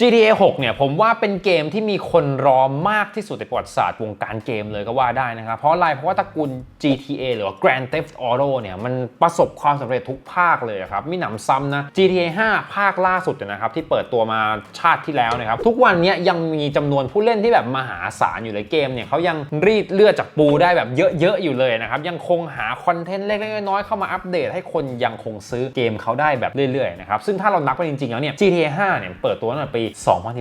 GTA 6 เนี่ยผมว่าเป็นเกมที่มีคนรอมากที่สุดในประวัติศาสตร์วงการเกมเลยก็ว่าได้นะครับ เพราะอะไรเพราะว่าตระกูล GTA หรือว่า Grand Theft Auto เนี่ยมันประสบความสำเร็จทุกภาคเลยครับมีหนำซ้ำนะ GTA 5 ภาคล่าสุดนะครับที่เปิดตัวมาชาติที่แล้วนะครับ ทุกวันนี้ยยังมีจำนวนผู้เล่นที่แบบมหาศาลอยู่เลยเกมเนี่ยเขายังรีดเลือดจากปูได้แบบเยอะๆอยู่เลยนะครับยังคงหาคอนเทนต์เล็กๆน้อยๆเข้ามาอัปเดต ให้คนยังคงซื้อเกมเขาได้แบบเรื่อยๆนะครับซึ่งถ้าเรานับไปจริงๆแล้วเนี่ย GTA 5 เนี่ยเปิดตัวตั้งแต่ปี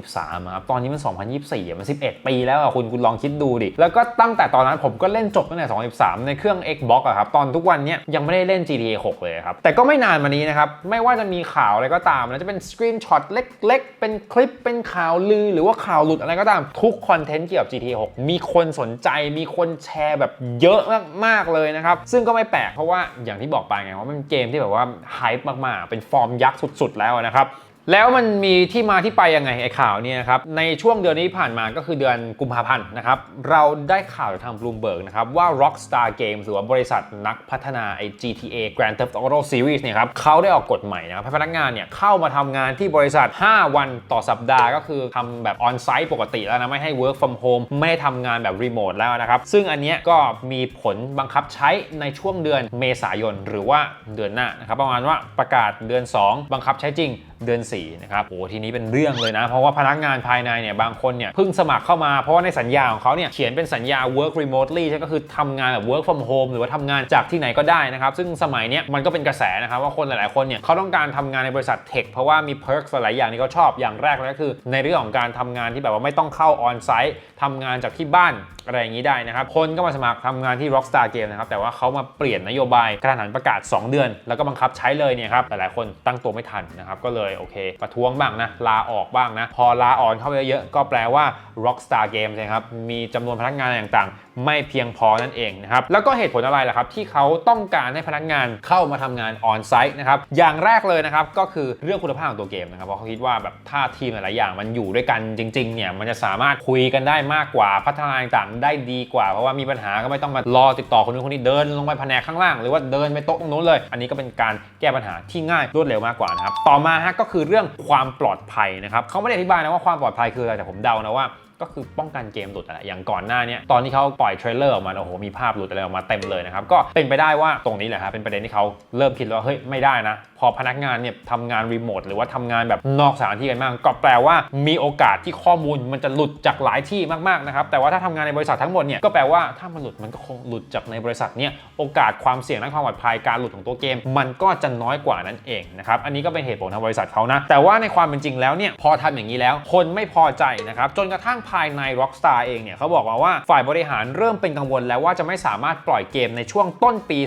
2013ครับตอนนี้มัน 2024อะมัน 11 ปีแล้วอะคุณคุณลองคิดดูดิ แล้วก็ตั้งแต่ตอนนั้นผมก็เล่นจบตั้งแต่ 2013 ในเครื่อง Xbox อะครับ ตอนทุกวันเนี้ยยังไม่ได้เล่น GTA 6 เลยครับ แต่ก็ไม่นานมานี้นะครับ ไม่ว่าจะมีข่าวอะไรก็ตามนะจะเป็นสกรีนช็อตเล็กๆ เป็นคลิปเป็นข่าวลือ หรือว่าข่าวหลุดอะไรก็ตามทุกคอนเทนต์เกี่ยวกับ GTA 6 มีคนสนใจมีคนแชร์แบบเยอะมากๆเลยนะครับซึ่งก็ไม่แปลกเพราะว่าอย่างที่บอกไปไงว่ามันเป็นเกมที่แบบว่าไฮป์มากๆ เป็นฟอร์มยักษ์สุดๆ แล้วนะครับ แล้วมันมีที่มาที่ไปยังไงไอ้ข่าวเนี่ยนะครับในช่วงเดือนนี้ผ่านมาก็คือเดือนกุมภาพันธ์นะครับเราได้ข่าวจากทาง Bloomberg นะครับว่า Rockstar Games หรือว่าบริษัทนักพัฒนาไอ้ GTA Grand Theft Auto Series เนี่ยครับเขาได้ออกกฎใหม่นะครับให้พนักงานเนี่ยเข้ามาทำงานที่บริษัท 5 วันต่อสัปดาห์ก็คือทำแบบ on-site ปกติแล้วนะไม่ให้ work from home ไม่ได้ทำงานแบบ remote แล้วนะครับซึ่งอันเนี้ยก็มีผลบังคับใช้ในช่วงเดือนเมษายน หรือว่าเดือนหน้านะครับประมาณว่าประกาศเดือน 2 บังคับใช้จริงเดือน4นะครับโอ้ทีนี้เป็นเรื่องเลยนะ เพราะว่าพนักงานภายในเนี่ยบางคนเนี่ยเพิ่งสมัครเข้ามาเพราะว่าในสัญญาของเขาเนี่ยเขียนเป็นสัญญา work remotely ใช่ก็คือทำงานแบบ work from home หรือว่าทำงานจากที่ไหนก็ได้นะครับ ซึ่งสมัยเนี้ยมันก็เป็นกระแสนะครับว่าคนหลาย ๆ คนเนี่ยเขาต้องการทำงานในบริษัทเทคเพราะว่ามี perks หลายอย่างที่เขาชอบอย่างแรกเลยก็คือ ในเรื่องของการทำงานที่แบบว่าไม่ต้องเข้า on site ทำงานจากที่บ้านอะไรอย่างนี้ได้นะครับ คนก็มาสมัครทำงานที่ Rockstar Game นะครับ แต่ว่าเขามาเปลี่ยนนโยบายกระหันประกาศ 2 เดือน แล้วก็บังคับใช้เลยเนี่ยครับ หลายๆคนตั้งตัวไม่ทันนะครับ ก็เลยโอเคประท้วงบ้างนะลาออกบ้างนะ พอลาออกเข้าไปเยอะๆก็แปลว่า Rockstar Games นะครับมีจำนวนพนักงานต่างๆ ไม่เพียงพอนั่นเองนะครับแล้วก็เหตุผลอะไรล่ะครับ ที่เขาต้องการให้พนักงานเข้ามาทำงาน on site นะครับอย่างแรกเลยนะครับก็คือเรื่องคุณภาพของตัวเกมนะครับเพราะเขาคิดว่าแบบถ้าทีมหลายๆอย่างมันอยู่ด้วยกันจริงๆเนี่ยมันจะสามารถคุยกันได้มากกว่าพัฒนาต่างๆ ได้ดีกว่าเพราะว่ามีปัญหาก็ไม่ต้องมารอติดต่อคนนู้นคนนี้เดินลงไปแผนกข้างล่าง หรือว่าเดินไปโต๊ะตรงนู้นเลย อันนี้ก็เป็นการแก้ปัญหาที่ง่ายรวดเร็วมากกว่านะครับต่อมาฮะก็คือเรื่องความปลอดภัยนะครับเขาไม่ได้อธิบายนะว่าความปลอดภัยคืออะไรแต่ผมเดานะว่า ก็คือป้องกันเกมหลุดอะไรอย่างก่อนหน้านี้ตอนที่เขาปล่อยเทรลเลอร์ออกมาโอ้โหมีภาพหลุดอะไรออกมาเต็มเลยนะครับก็เป็นไปได้ว่าตรงนี้แหละครับเป็นประเด็นที่เขาเริ่มคิดว่าเฮ้ยไม่ได้นะ พอพนักงานเนี่ยทำงานรีโมทหรือว่าทำงานแบบนอกสถานที่กันมาก ก็แปลว่ามีโอกาสที่ข้อมูลมันจะหลุดจากหลายที่มากๆนะครับแต่ว่าถ้าทำงานในบริษัททั้งหมดเนี่ยก็แปลว่าถ้ามันหลุดมันก็คงหลุดจากในบริษัทเนี่ยโอกาสความเสี่ยงด้านความปลอดภัยการหลุดของตัวเกม มันก็จะน้อยกว่านั่นเองนะครับอันนี้ก็เป็นเหตุผลทางบริษัทเขานะแต่ว่าในความเป็นจริงแล้วเนี่ยพอทำอย่างนี้แล้ว คนไม่พอใจนะครับจนกระทั่งภายใน Rockstar เองเนี่ยเขาบอกมาว่าฝ่ายบริหารเริ่มเป็นกังวลแล้วว่าจะไม่สามารถปล่อยเกมในช่วงต้นปี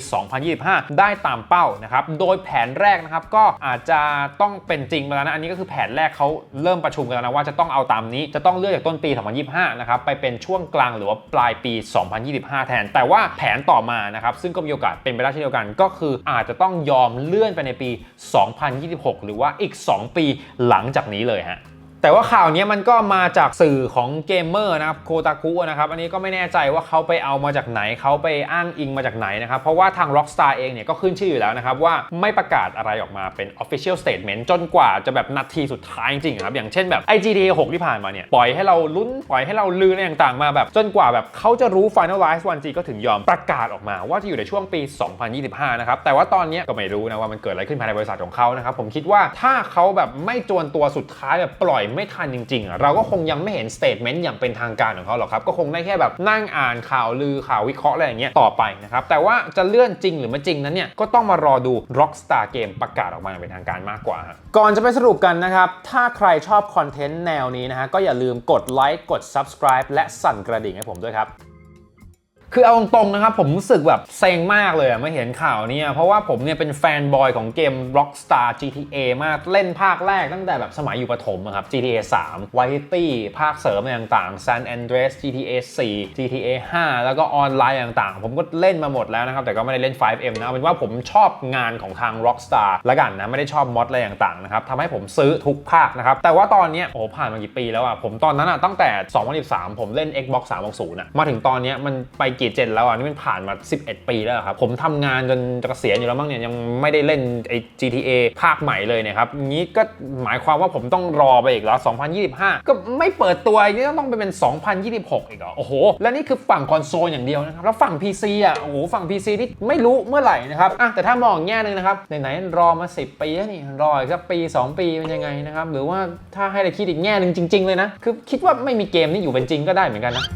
2025 ได้ตามเป้านะครับ โดยแผนแรกนะครับก็อาจจะต้องเป็นจริงไปแล้วนะ อันนี้ก็คือแผนแรกเขาเริ่มประชุมกันแล้วนะว่าจะต้องเอาตามนี้ จะต้องเลื่อนจากต้นปี 2025 นะครับไปเป็นช่วงกลางหรือว่าปลายปี 2025 แทน แต่ว่าแผนต่อมานะครับซึ่งก็มีโอกาสเป็นไปได้เช่นเดียวกัน ก็คืออาจจะต้องยอมเลื่อนไปในปี 2026 หรือว่าอีก 2 ปีหลังจากนี้เลยฮะ แต่ว่าข่าวนี้มันก็มาจากสื่อของเกมเมอร์นะครับโคตาคุนะครับอันนี้ก็ไม่แน่ใจว่าเขาไปเอามาจากไหนเขาไปอ้างอิงมาจากไหนนะครับเพราะว่าทาง Rockstar เองเนี่ยก็ขึ้นชื่ออยู่แล้วนะครับว่าไม่ประกาศอะไรออกมาเป็น Official Statement จนกว่าจะแบบนาทีสุดท้ายจริงๆครับอย่างเช่นแบบ GTA 6 ที่ผ่านมาเนี่ยปล่อยให้เราลุ้นปล่อยให้เราลืออะไรต่างๆมาแบบ จนกว่าแบบเขาจะรู้ Finalize 1G ก็ถึงยอมประกาศออกมา ว่าจะอยู่ในช่วงปี 2025 นะครับแต่ว่าตอนนี้ก็ไม่รู้นะว่ามันเกิดอะไรขึ้นภายในบริษัทของเขานะครับผมคิดว่าถ้าเขาแบบไม่จวนตัวสุดท้ายแบบปล่อยไม่ทันจริงๆ เราก็คงยังไม่เห็นสเตทเมนต์อย่างเป็นทางการของเขาหรอกครับ ก็คงได้แค่แบบนั่งอ่านข่าวลือข่าววิเคราะห์อะไรอย่างเงี้ยต่อไปนะครับ แต่ว่าจะเลื่อนจริงหรือไม่จริงนั้นเนี่ยก็ต้องมารอดู Rockstar Game ประกาศออกมาอย่างเป็นทางการมากกว่า ก่อนจะไปสรุปกันนะครับ ถ้าใครชอบคอนเทนต์แนวนี้นะฮะก็อย่าลืมกดไลค์กด subscribe และสั่นกระดิ่งให้ผมด้วยครับ คือเอาตรงๆนะครับผมรู้สึกแบบเซ็งมากเลยอะไม่เห็นข่าวนี้เพราะว่าผมเนี่ยเป็นแฟนบอยของเกม Rockstar GTA มากเล่นภาคแรกตั้งแต่แบบสมัยอยู่ประถมอะครับ GTA 3 Vice City ภาคเสริมอะไรต่างๆ San Andreas GTA 4 GTA 5 แล้วก็ออนไลน์ต่างๆ ผมก็เล่นมาหมดแล้วนะครับ แต่ก็ไม่ได้เล่น 5M นะเอาเป็นว่าผมชอบงานของทาง Rockstar ละกันนะ ไม่ได้ชอบมอดอะไรต่างๆนะครับทำให้ผมซื้อทุกภาคนะครับ แต่ว่าตอนนี้โอ้ผ่านมากี่ปีแล้วอะผมตอนนั้นอะตั้งแต่ 2013 ผมเล่น Xbox 360อะมาถึงตอนนี้มันไปกี่เจนแล้วอะนี่มันผ่านมา 11 ปีแล้วครับ ผมทำงานจนจะเกษียณอยู่แล้วมั้งเนี่ยยังไม่ได้เล่นไอ้ GTA ภาคใหม่เลยเนี่ยครับงี้ก็หมายความว่าผมต้องรอไปอีกแล้ว 2025 ก็ไม่เปิดตัวนี่ต้องไปเป็น 2026 อีกเหรอโอ้โห แล้วนี่คือฝั่งคอนโซลอย่างเดียวนะครับ แล้วฝั่ง PC อะโอ้โหฝั่ง PC นี่ไม่รู้เมื่อไหร่นะครับอะแต่ถ้ามองแง่หนึงนะครับไหนๆรอมา 10 ปีแล้วนี่รออีกสักปี 2 ปีเป็นยังไงนะครับหรือว่าถ้าให้เราคิดอีกแง่หนึ่งจริง ๆ เลยนะคือคิดว่าไม่มีเกมนี้อยู่เป็นจริงก็ได้เหมือนกันนะ